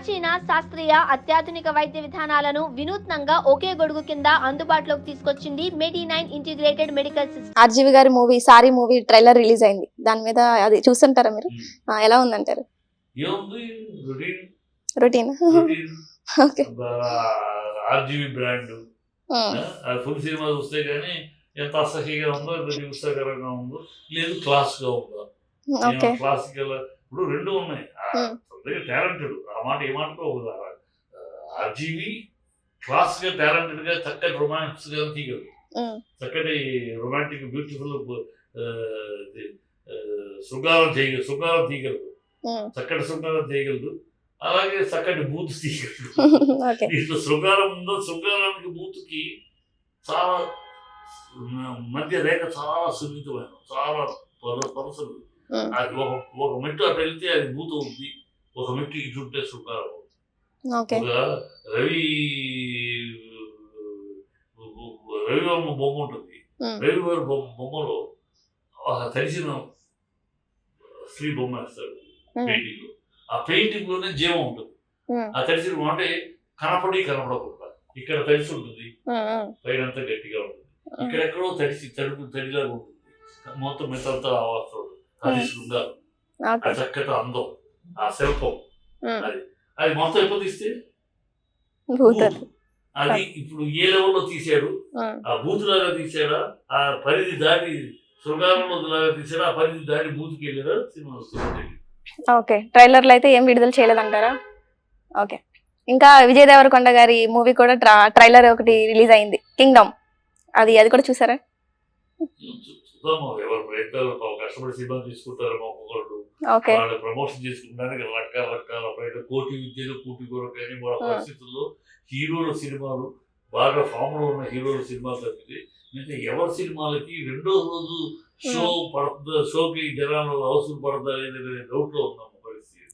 ప్రాచీన శాస్త్రీయ అత్యాధునిక వైద్య విధానాలను వినూత్నంగా ఒకే గొడుగు కింద అందుబాటులోకి తీసుకొచ్చింది Medi nine integrated medical system RGV గారి movie sorry movie trailer release అయింది. దాని మీద అది చూస్తుంటారా మీరు? ఎలా ఉందంటారు? Routine? Routine. Routine. Okay. RGV brand. Full cinema చూస్తే కానీ ఎంత అసహ్యంగా ఉందో ఎంత హింసకరంగా ఉందో లేదు క్లాస్గా ఉందో. ఓకే. క్లాసికల్ ఇప్పుడు రెండు ఉన్నాయి. Hmm. టాలెంటెడ్ ఆ మాట ఏ మాట. ఆర్జీవి క్లాస్గా టాలెంటెడ్గా చక్కటి రొమాన్స్గా తీయగలరు చక్కటి రొమాంటిక్ బ్యూటిఫుల్ శృంగారం చేయగలరు శృంగారం తీయగలరు చక్కటి శృంగారం చేయగలరు అలాగే చక్కటి బూత్ తీయగలరు దీంట్లో శృంగారం ఉందో శృంగారానికి బూత్కి చాలా మధ్య రేఖ చాలా సున్నితమైన చాలా పర- పరసలు. అది ఒక ఒక మెట్టు అటు వెళ్తే అది బూత్ ఉంది. ఒక మెట్టు ఇటు ఉంటే ఒక రవి రవివర్మ బొమ్మ ఉంటుంది. రవివర్మ బొమ్మ బొమ్మలో ఒక తెలిసిన స్త్రీ బొమ్మ వేస్తాడు పెయింటింగ్. ఆ పెయింటింగ్లోనే జీవం ఉంటుంది. ఆ. తెలిసిన అంటే కనపడి కనపడకుండా ఇక్కడ తడిసి ఉంటుంది. పైన గట్టిగా ఉంటుంది. ఇక్కడెక్కడో తడిసి తడుపు తడిలాగా ఉంటుంది. మొత్తం మిగతా ఆవాసం అది శృంగారం. ఆ చక్కటి అందం. ఆ శిల్పం. అది. అది మొత్తం ఎప్పుడు తీస్తే. అది ఇప్పుడు ఏ లెవెల్లో తీశాడు ఆ బూత్ లాగా తీసాడా ఆ పరిధి దాటి శృంగారంలో లాగా తీసాడా ఆ పరిధి దాటి బూత్కి వెళ్ళాడా సినిమా వస్తుంది ఓకే. ట్రైలర్లో అయితే ఏం విడుదల చేయలేదంటారా? ఓకే. ఇంకా విజయ్ దేవరకొండ గారి మూవీ కూడా ట్రైలర్ ఒకటి రిలీజ్ అయింది. కింగ్డమ్. అది అది కూడా చూసారా? చూద్దాము. ఎవరు ప్రయత్నాలు కష్టపడి సినిమా తీసుకుంటారు మా ఒక్కొక్కరు వాళ్ళు ప్రమోషన్ చేసుకుంటానికి రకాల రకాల ప్రయత్నం కోటి విద్యలు కూటి కానీ వాళ్ళ. పరిస్థితుల్లో హీరోల సినిమాలు బాగా ఫామ్లో ఉన్న హీరోల సినిమాలు తప్పితే మిగతా ఎవరి సినిమాలకి రెండో రోజు షో పడుతుందా షోకి జనాలు అవసరం పడదా అనేది డౌట్లో ఉన్నాము పరిస్థితి.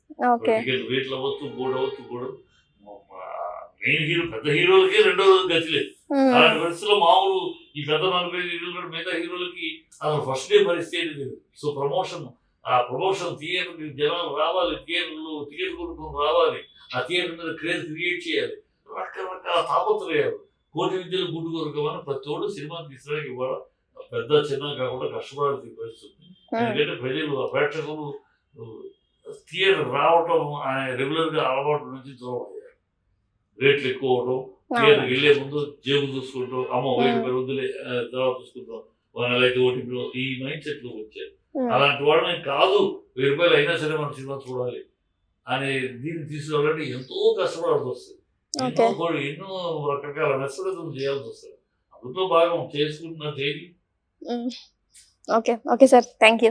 రేట్లు అవ్వచ్చు గోడ అవ్వచ్చు కూడా మెయిన్ హీరో పెద్ద హీరోలకి రెండో రోజు గతి లేదు. అలాంటి పరిస్థితుల్లో మామూలు ఈ పెద్ద నలభై హీరోలు మిగతా హీరోలకి అసలు ఫస్ట్ డే పరిస్థితి లేదు. సో ప్రమోషన్ ఆ ప్రమోషన్ థియేటర్ జనాలు రావాలి థియేటర్లు టికెట్ కొనుక్కొని రావాలి. ఆ థియేటర్ మీద క్రేజ్ క్రియేట్ చేయాలి. రకరకాల తాపత్రయాలు. కోటి విద్యలు గుడ్డు కొరకమని ప్రతి ఒడు సినిమా తీసడానికి ఇవాళ పెద్ద చిన్న కాకుండా కష్టపడాల్సిన పరిస్థితి ఎందుకంటే ప్రజలు ఆ ప్రేక్షకులు థియేటర్ రావటం అనే రెగ్యులర్గా అలవాటు నుంచి దూరం అయ్యారు. రేట్లు ఎక్కువ అవడం వెళ్ళే ముందు జేబు చూసుకుంటాం అమ్మ ఒకటి రూపాయలు వద్దులే తర్వాత చూసుకుంటాం. నెల అయితే ఓటీపీలో ఈ మైండ్ సెట్లో వచ్చారు. అలాంటి వాళ్ళని కాదు వెయ్యి రూపాయలు అయినా సరే మన సినిమా చూడాలి అనే దీన్ని తీసుకురావాలంటే ఎంతో కష్టపడాల్సి వస్తుంది. ఎన్నో. కూడా ఎన్నో రకరకాల మెసలిజం చేయాల్సి వస్తుంది. అందులో భాగం చేసుకుంటున్న తేదీ okay okay sir. Thank you.